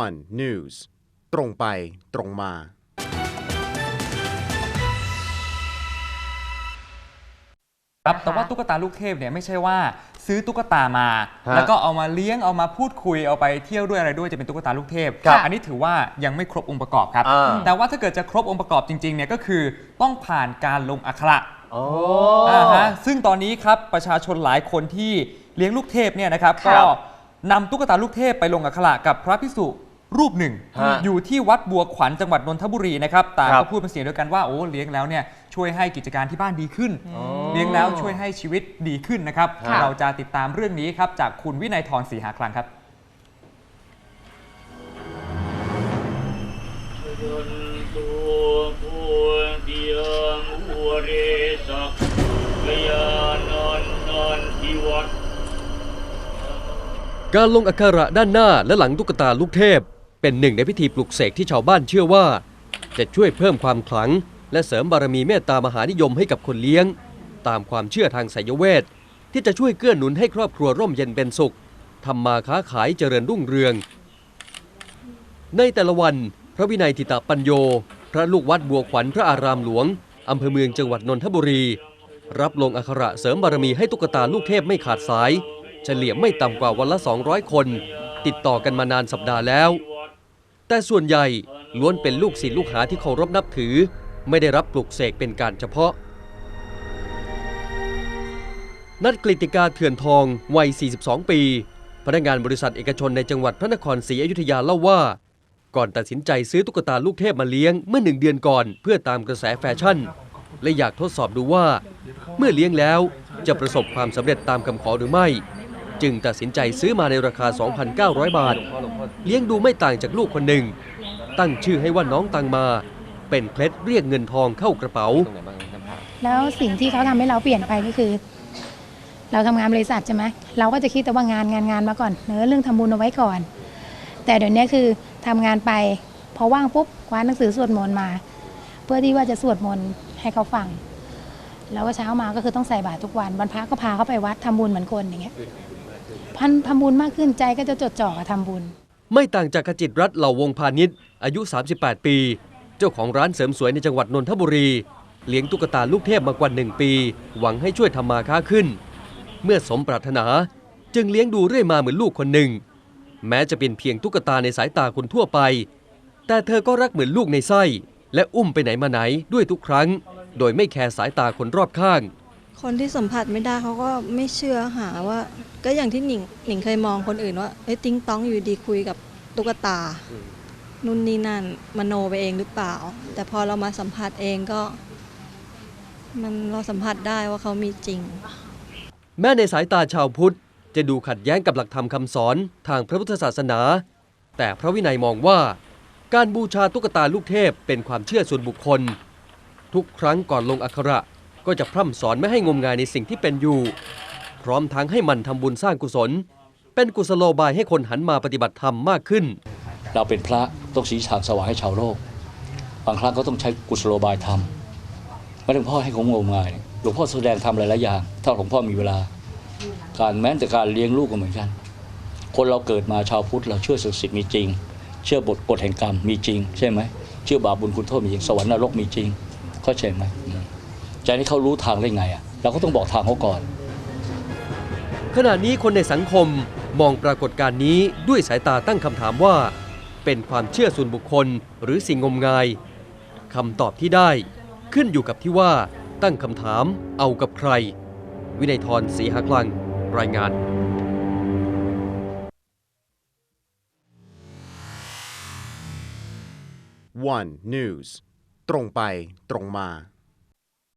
one news ตรงไปตรงมา ครับแต่ว่าตุ๊กตาลูกเทพเนี่ยไม่ใช่ว่าซื้อตุ๊กตามา ฮะแล้วก็เอามาเลี้ยงเอามาพูดคุยเอาไปเที่ยวด้วยอะไรด้วยจะเป็นตุ๊กตาลูกเทพครับอันนี้ถือว่ายังไม่ครบองค์ประกอบครับ อ่า แต่ว่าถ้าเกิดจะครบองค์ประกอบจริงๆเนี่ยก็คือต้องผ่านการลงอักขระ โอ้ อ่าฮะซึ่งตอนนี้ครับประชาชนหลายคนที่เลี้ยงลูกเทพเนี่ยนะครับ ครัก็บ นำตุ๊กตาลูกเทพไปลงอักขระกับพระพิสุรูปหนึ่ง ฮะอยู่ที่วัดบัวขวัญจังหวัดนนทบุรีนะครับต่างครัก็บ พูดเป็นเสียงเดียวกันว่าโอ้เลี้ยงแล้วเนี่ยช่วยให้กิจการที่บ้านดีขึ้นอ๋อเลี้ยงแล้วช่วยให้ชีวิตดีขึ้นนะครับ ค่ะ เราจะติดตามเรื่องนี้ครับจากคุณวินัยทรศรีหาคลังครับ การลงอักขระด้านหน้าและหลังตุ๊กตาลูกเทพ เป็นหนึ่งในพิธีปลุกเสกที่ชาวบ้านเชื่อว่า จะช่วยเพิ่มความขลัง และเสริมบารมีเมตตามหานิยมให้กับคนเลี้ยง ตามความเชื่อทางไสยเวทที่จะช่วยเกื้อหนุนให้ครอบครัวร่มเย็นเป็นสุขทำมาค้าขายเจริญรุ่งเรือง ในแต่ละวัน พระวินัยทิตาปัญโย พระลูกวัดบัวขวัญพระอารามหลวงอำเภอเมืองจังหวัดนนทบุรี รับลงอักขระเสริมบารมีให้ตุ๊กตาลูกเทพไม่ขาดสาย เฉลี่ยไม่ต่ำกว่าวันละ 200 คน ติดต่อกันมานานสัปดาห์แล้ว แต่ส่วนใหญ่ล้วนเป็นลูกศิษย์ลูกหาที่เคารพนับถือ ไม่ได้รับปลุกเสกเป็นการเฉพาะ นัดกลิติกาเถื่อนทองวัย 42 ปี พนักงานบริษัทเอกชนในจังหวัดพระนครศรีอยุธยาเล่าว่า ก่อนตัดสินใจซื้อตุ๊กตาลูกเทพมาเลี้ยงเมื่อหนึ่งเดือนก่อนเพื่อตามกระแสแฟชั่น และอยากทดสอบดูว่า เมื่อเลี้ยงแล้วจะประสบความสำเร็จตามคำขอหรือไม่ จึงตัดสินใจซื้อมาในราคา 2,900 บาท เลี้ยงดูไม่ต่างจากลูกคนหนึ่ง ตั้งชื่อให้ว่าน้องตังมา เป็นเคล็ดเรียกเงินทองเข้ากระเป๋า แล้วสิ่งที่เขาทำให้เราเปลี่ยนไปก็คือ เราทำงานบริษัทใช่ไหมเราก็จะคิดแต่ว่างานงานงานมาก่อนเนื้อเรื่องทำบุญเอาไว้ก่อน แต่เดี๋ยวนี้คือทำงานไปพอว่างปุ๊บคว้าหนังสือสวดมนต์มา เพื่อที่ว่าจะสวดมนต์ให้เขาฟังแล้วก็เช้ามาก็คือต้องใส่บาตรทุกวันวันพระก็พาเขาไปวัดทำบุญเหมือนคนอย่างเงี้ย พันทำบุญมากขึ้นใจก็จะจดจ่อกับทำบุญ ไม่ต่างจากขจิตรัฐเหล่าวงพาณิชย์อายุ 38 ปี เจ้าของร้านเสริมสวยในจังหวัดนนทบุรี เลี้ยงตุ๊กตาลูกเทพมากว่าหนึ่งปี หวังให้ช่วยทำมาค้าขึ้น เมื่อสมปรารถนาจึงเลี้ยงดูเรื่อยมาเหมือนลูกคนหนึ่ง แม้จะเป็นเพียงตุ๊กตาในสายตาคนทั่วไป แต่เธอก็รักเหมือนลูกในไส้ และอุ้มไปไหนมาไหนด้วยทุกครั้ง โดยไม่แคร์สายตาคนรอบข้าง คนที่สัมผัสไม่ได้เขาก็ไม่เชื่อหาว่า ก็อย่างที่หนิงหนิงเคยมองคนอื่นว่าเอ้ยติ้งต้องอยู่ดีคุยกับตุ๊กตานู่นนี่นั่นมโนไปเองหรือเปล่า แต่พอเรามาสัมผัสเองก็ มันเราสัมผัสได้ว่าเขามีจริง แม้ในสายตาชาวพุทธ จะดูขัดแย้งกับหลักธรรมคำสอนทางพระพุทธศาสนา แต่พระวินัยมองว่า การบูชาตุ๊กตาลูกเทพเป็นความเชื่อส่วนบุคคล ทุกครั้งก่อนลงอักขระ ก็จะพร่ำสอนไม่ให้งมงายในสิ่งที่เป็นอยู่ พร้อมทั้งให้มันทำบุญสร้างกุศล เป็นกุศโลบายให้คนหันมาปฏิบัติธรรมมากขึ้น เราเป็นพระต้องชี้ทางสว่างให้ชาวโลก บางครั้งก็ต้องใช้กุศโลบายธรรมไม่หลวงพ่อให้ของงมงายหลวงพ่อแสดงทำหลายๆอย่างถ้าหลวงพ่อมีเวลา การแม้แต่การเลี้ยงลูกก็เหมือนกัน คนเราเกิดมาชาวพุทธเราเชื่อศักดิ์สิทธิ์มีจริง เชื่อบทกฎแห่งกรรมมีจริง ใช่ไหมเชื่อบาปบุญคุณโทษมีจริงสวรรค์นรกมีจริงเข้าใจไหม อืมใจนี้เขารู้ทางได้ไงอะเราก็ต้องบอกทางเขาก่อน ขณะนี้คนในสังคมมองปรากฏการณ์นี้ด้วยสายตาตั้งคำถามว่า เป็นความเชื่อส่วนบุคคลหรือสิ่งงมงายคำตอบที่ได้ขึ้นอยู่กับที่ว่าตั้งคำถามเอากับใคร วินัยทรศรีหกลัง รายงาน one news ตรงไปตรงมา